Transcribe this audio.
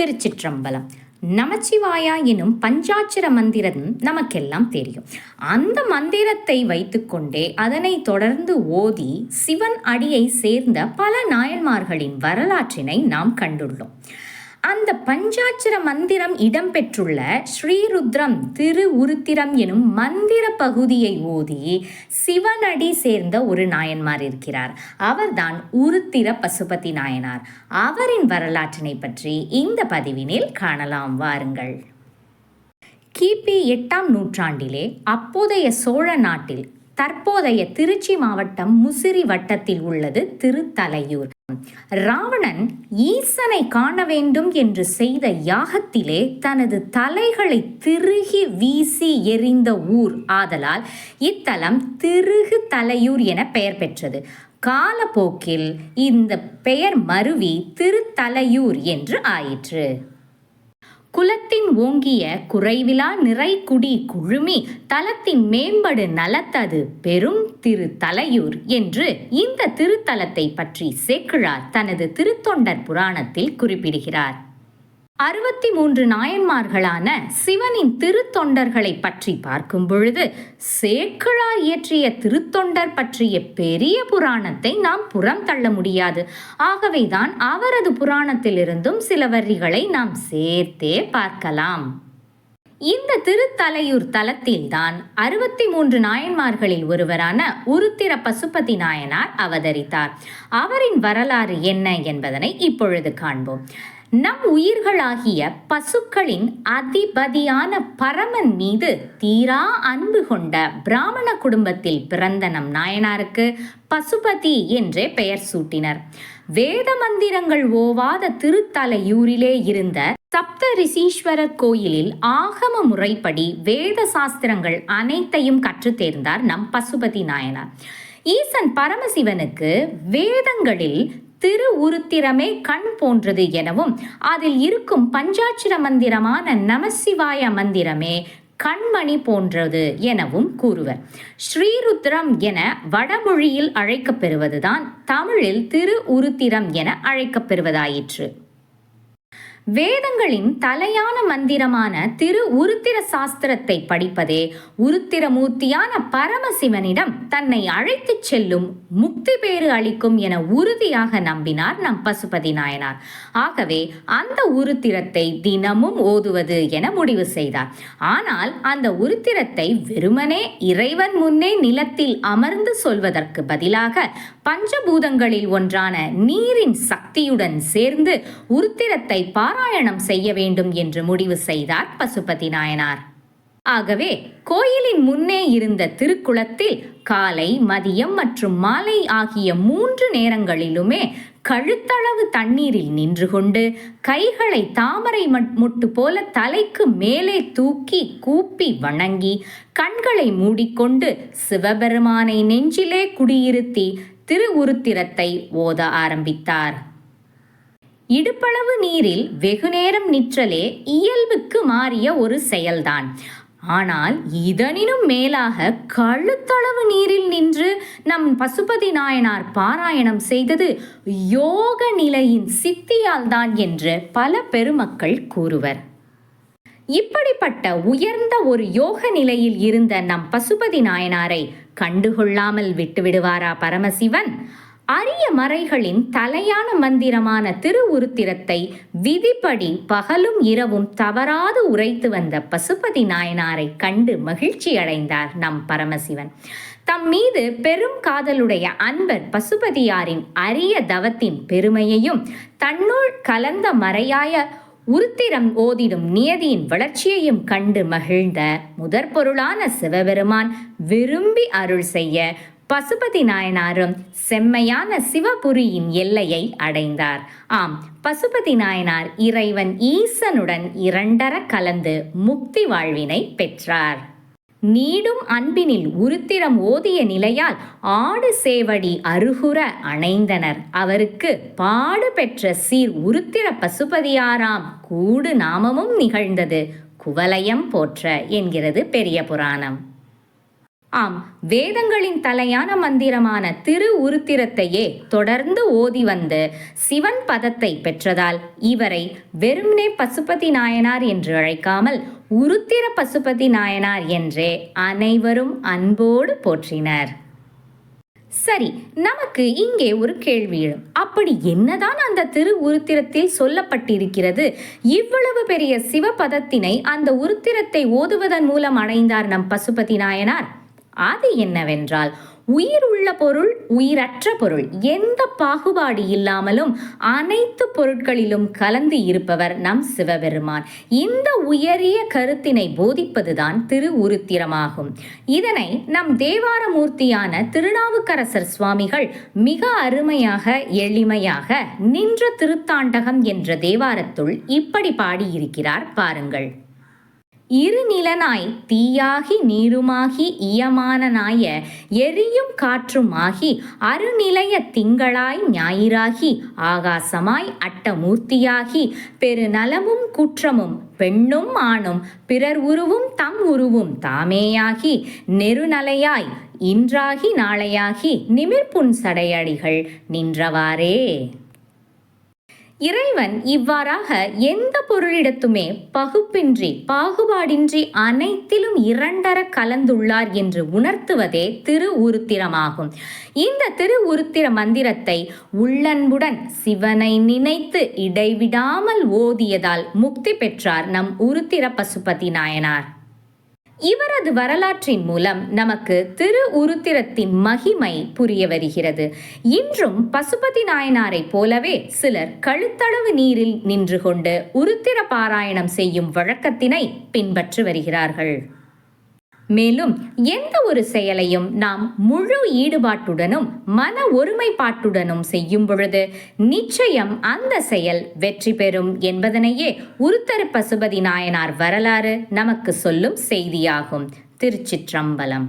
திருச்சிற்றம்பலம். நமச்சிவாயா எனும் பஞ்சாட்சர மந்திரம் நமக்கெல்லாம் தெரியும். அந்த மந்திரத்தை வைத்துக்கொண்டே அதனை தொடர்ந்து ஓதி சிவன் அடியை சேர்ந்த பல நாயன்மார்களின் வரலாற்றினை நாம் கண்டுள்ளோம். அந்த பஞ்சாட்சர மந்திரம் இடம்பெற்றுள்ள ஸ்ரீருத்ரம் திரு உருத்திரம் எனும் மந்திர பகுதியை ஓதி சிவனடி சேர்ந்த ஒரு நாயன்மார் இருக்கிறார். அவர்தான் உருத்திர பசுபதி நாயனார். அவரின் வரலாற்றினை பற்றி இந்த பதிவினில் காணலாம். வாருங்கள். கிபி எட்டாம் நூற்றாண்டிலே அப்போதைய சோழ நாட்டில் தற்போதைய திருச்சி மாவட்டம் முசிறி வட்டத்தில் உள்ளது திருத்தலையூர். ராவணன் ஈசனை காண வேண்டும் என்று செய்த யாகத்திலே தனது தலைகளை திருகி வீசி எறிந்த ஊர் ஆதலால் இத்தலம் திருகு தலையூர் என பெயர் பெற்றது. காலப்போக்கில் இந்த பெயர் மருவி திருத்தலையூர் என்று ஆயிற்று. குலத்தின் ஓங்கிய குறைவிலா நிறைக்குடி குழுமி தலத்தின் மேம்படு நலத்தது பெரும் திரு தலையூர் என்று இந்த திருத்தலத்தை பற்றி சேக்கிழார் தனது திருத்தொண்டர் புராணத்தில் குறிப்பிடுகிறார். அறுபத்தி மூன்று நாயன்மார்களான சிவனின் திருத்தொண்டர்களை பற்றி பார்க்கும் பொழுது சேக்கிழார் இயற்றிய திருத்தொண்டர் பற்றிய பெரிய புராணத்தை நாம் புறம் தள்ள முடியாது. ஆகவேதான் அவரது புராணத்திலிருந்தும் சில வரிகளை நாம் சேர்த்தே பார்க்கலாம். இந்த திருத்தலையூர் தலத்தில்தான் அறுபத்தி மூன்று நாயன்மார்களில் ஒருவரான உருத்திர பசுபதி நாயனார் அவதரித்தார். அவரின் வரலாறு என்ன என்பதனை இப்பொழுது காண்போம். நம் உயிர்களாகிய பசுக்களின் அதிபதியான பரமன் மீது தீரா அன்பு கொண்ட பிராமண குடும்பத்தில் பிறந்த நம் நாயனாருக்கு பசுபதி என்றே பெயர் சூட்டினர். வேத மந்திரங்கள் ஓவாத திருத்தலையூரிலே இருந்த சப்த ரிசீஸ்வரர் கோயிலில் ஆகம முறைப்படி வேத சாஸ்திரங்கள் அனைத்தையும் கற்றுத் தேர்ந்தார் நம் பசுபதி நாயனார். ஈசன் பரமசிவனுக்கு வேதங்களில் திரு உருத்திரமே கண் போன்றது எனவும் அதில் இருக்கும் பஞ்சாட்சிர மந்திரமான நமசிவாய மந்திரமே கண்மணி போன்றது எனவும் கூறுவர். ஸ்ரீருத்ரம் என வடமொழியில் அழைக்கப்பெறுவதுதான் தமிழில் திரு உருத்திரம் என அழைக்கப்பெறுவதாயிற்று. வேதங்களின் தலையான மந்திரமான திரு உருத்திர சாஸ்திரத்தை படிப்பதே உருத்திரமூர்த்தியான பரமசிவனிடம் தன்னை அழைத்துச் செல்லும் முக்தி பேறு அளிக்கும் என உறுதியாக நம்பினார் நம் பசுபதி நாயனார். ஆகவே அந்த உருத்திரத்தை தினமும் ஓதுவது என முடிவு செய்தார். ஆனால் அந்த உருத்திரத்தை வெறுமனே இறைவன் முன்னே நிலத்தில் அமர்ந்து சொல்வதற்கு பதிலாக பஞ்சபூதங்களில் ஒன்றான நீரின் சக்தியுடன் சேர்ந்து உருத்திரத்தை பாராயணம் செய்ய வேண்டும் என்று முடிவு செய்தார் பசுபதி நாயனார். ஆகவே கோயிலின் முன்னே இருந்த திருக்குளத்தில் காலை மதியம் மற்றும் மாலை ஆகிய மூன்று நேரங்களிலுமே கழுத்தளவு தண்ணீரில் நின்று கொண்டு கைகளை தாமரை முட்டு போல தலைக்கு மேலே தூக்கி கூப்பி வணங்கி கண்களை மூடிக்கொண்டு சிவபெருமானை நெஞ்சிலே குடியிருத்தி திரு உருத்திரத்தை ஓத ஆரம்பித்தார். இடுப்பளவு நீரில் வெகுநேரம் நிற்றலே இயல்புக்கு மாறிய ஒரு செயல்தான். ஆனால் இதனினும் மேலாக கழுத்தளவு நீரில் நின்று நம் பசுபதி நாயனார் பாராயணம் செய்தது யோக நிலையின் சித்தியால் தான் என்று பல பெருமக்கள் கூறுவர். இப்படிப்பட்ட உயர்ந்த ஒரு யோக நிலையில் இருந்த நம் பசுபதி நாயனாரை கண்டுகொள்ளாமல் விட்டுவிடுவாரா பரமசிவன்? அரிய மறைகளின் தலையான மந்திரமான திருவுருத்திரத்தை விதிப்படி பகலும் இரவும் தவறாது உரைத்து வந்த பசுபதி நாயனாரை கண்டு மகிழ்ச்சி அடைந்தார் நம் பரமசிவன். தம் மீது பெரும் காதலுடைய அன்பர் பசுபதியாரின் அரிய தவத்தின் பெருமையையும் தன்னுள் கலந்த மறையாய உருத்திரம் ஓதிடும் நியதியின் வளர்ச்சியையும் கண்டு மகிழ்ந்த முதற் பொருளான சிவபெருமான் விரும்பி அருள் செய்ய பசுபதி நாயனாரும் செம்மையான சிவபுரியின் எல்லையை அடைந்தார். ஆம் பசுபதி நாயனார் இறைவன் ஈசனுடன் இரண்டர கலந்து முக்தி வாழ்வினை பெற்றார். நீடும் அன்பினில் உருத்திரம் ஓதிய நிலையால் ஆடு சேவடி அருகுற அணைந்தனர். அவருக்கு பாடு பெற்ற சீர் உருத்திர பசுபதியாராம் கூடு நாமமும் நிகழ்ந்தது. குவலயம் போற்ற என்கிறது பெரிய புராணம். ஆம் வேதங்களின் தலையான மந்திரமான திரு உருத்திரத்தையே தொடர்ந்து ஓதி வந்து சிவன் பதத்தை பெற்றதால் இவரை வெறும்னே பசுபதி நாயனார் என்று அழைக்காமல் உருத்திர பசுபதி நாயனார் என்றே அனைவரும் அன்போடு போற்றினர். சரி நமக்கு இங்கே ஒரு கேள்வி எழும். அப்படி என்னதான் அந்த திரு உருத்திரத்தில் சொல்லப்பட்டிருக்கிறது? இவ்வளவு பெரிய சிவபதத்தினை அந்த உருத்திரத்தை ஓதுவதன் மூலம் அடைந்தார் நம் பசுபதி நாயனார்? அது என்னவென்றால் உயிர் உள்ள பொருள் உயிரற்ற பொருள் எந்த பாகுபாடு இல்லாமலும் அனைத்து பொருட்களிலும் கலந்து இருப்பவர் நம் சிவபெருமான். இந்த உயரிய கருத்தினை போதிப்பதுதான் திரு உருத்திரமாகும் இதனை நம் தேவாரமூர்த்தியான திருநாவுக்கரசர் சுவாமிகள் மிக அருமையாக எளிமையாக நின்ற திருத்தாண்டகம் என்ற தேவாரத்துள் இப்படி பாடியிருக்கிறார் பாருங்கள். இருநிலனாய் தீயாகி நீருமாகி இயமானனாய எரியும் காற்றுமாகி அருநிலைய திங்களாய் ஞாயிறாகி ஆகாசமாய் அட்டமூர்த்தியாகி பெருநலமும் குற்றமும் பெண்ணும் ஆணும் பிறர் உருவும் தம் உருவும் தாமேயாகி நெருநலையாய் இன்றாகி நாளையாகி நிமிர்ப்புண் சடையடிகள் நின்றவாறே. இறைவன் இவ்வாறாக எந்த பொருளிடத்துமே பகுப்பின்றி பாகுபாடின்றி அனைத்திலும் இரண்டர கலந்துள்ளார் என்று உணர்த்துவதே திரு உருத்திரமாகும் இந்த திரு உருத்திர மந்திரத்தை உள்ளன்புடன் சிவனை நினைத்து இடைவிடாமல் ஓதியதால் முக்தி பெற்றார் நம் உருத்திர பசுபதி நாயனார். இவரது வரலாற்றின் மூலம் நமக்கு திரு உருத்திரத்தின் மகிமை புரிய வருகிறது. இன்றும் பசுபதி நாயனாரைப் போலவே சிலர் கழுத்தளவு நீரில் நின்று கொண்டு உருத்திர பாராயணம் செய்யும் வழக்கத்தினை பின்பற்றி வருகிறார்கள். மேலும் எந்த ஒரு செயலையும் நாம் முழு ஈடுபாட்டுடனும் மன ஒருமைப்பாட்டுடனும் செய்யும் பொழுது நிச்சயம் அந்த செயல் வெற்றி பெறும் என்பதனையே உருத்தர பசுபதி நாயனார் வரலாறு நமக்கு சொல்லும் செய்தியாகும். திருச்சிற்றம்பலம்.